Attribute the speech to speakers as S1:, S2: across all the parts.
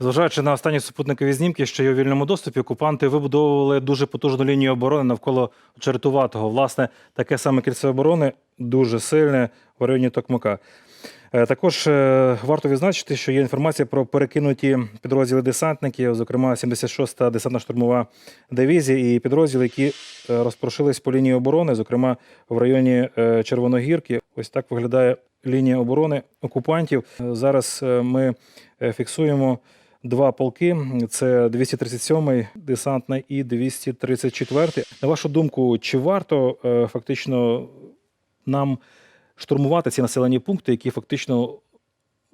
S1: Зважаючи на останні супутникові знімки, що є у вільному доступі, окупанти вибудовували дуже потужну лінію оборони навколо Черетуватого. Власне, таке саме кільце оборони дуже сильне в районі Токмака. Е, Також е, варто відзначити, що є інформація про перекинуті підрозділи десантників, зокрема 76-та десантно-штурмова дивізія і підрозділи, які е, розпрошились по лінії оборони, зокрема в районі Червоногірки. Ось так виглядає лінія оборони окупантів. Зараз ми фіксуємо два полки: це 237-й десантний і 234-й. На вашу думку, чи варто е, фактично нам штурмувати ці населені пункти, які фактично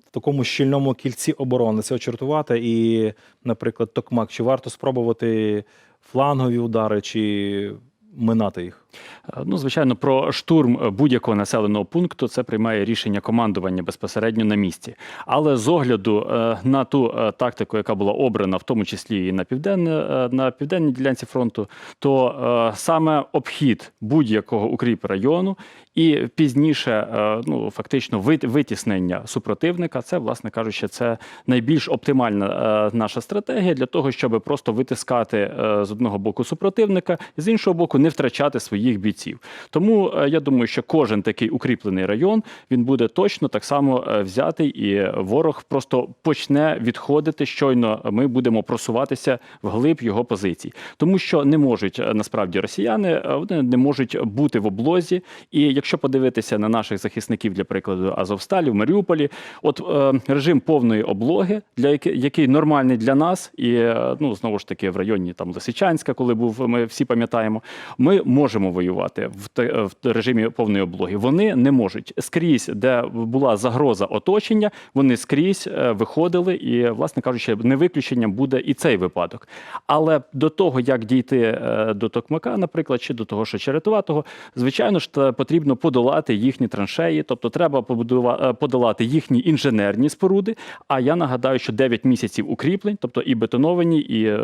S1: в такому щільному кільці оборони це очертувати, і, наприклад, Токмак, чи варто спробувати флангові удари, чи минати їх?
S2: Е, Ну, звичайно, про штурм будь-якого населеного пункту це приймає рішення командування безпосередньо на місці. Але з огляду е, на ту е, тактику, яка була обрана, в тому числі і на південне, на південній ділянці фронту, то саме обхід будь-якого укріп району і пізніше, ну фактично, вит- витіснення супротивника, це, власне кажучи, це найбільш оптимальна наша стратегія для того, щоб просто витискати з одного боку супротивника, і з іншого боку, не втрачати своїх бійців. Тому е, я думаю, що кожен такий укріплений район він буде точно так само е, взятий, і ворог просто почне відходити. Щойно ми будемо просуватися вглиб його позицій, тому що не можуть е, насправді росіяни вони не можуть бути в облозі. І якщо подивитися на наших захисників, для прикладу, Азовсталі в Маріуполі, от режим повної облоги, для який, нормальний для нас, і ну знову ж таки в районі там Лисичанська, коли був, ми всі пам'ятаємо, ми можемо воювати в, режимі повної облоги. Вони не можуть скрізь, де була загроза оточення, вони скрізь е, виходили, і, власне кажучи, не виключенням буде і цей випадок. Але до того, як дійти е, до Токмака, наприклад, чи до того, що Черетуватого, звичайно ж, потрібно подолати їхні траншеї, тобто треба е, подолати їхні інженерні споруди. А я нагадаю, що 9 місяців укріплень, тобто і бетоновані, і,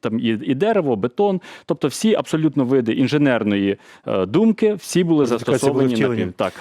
S2: там і, і дерево, бетон, тобто всі абсолютно види інженерної е, думки, всі були застосовані на пів. Так.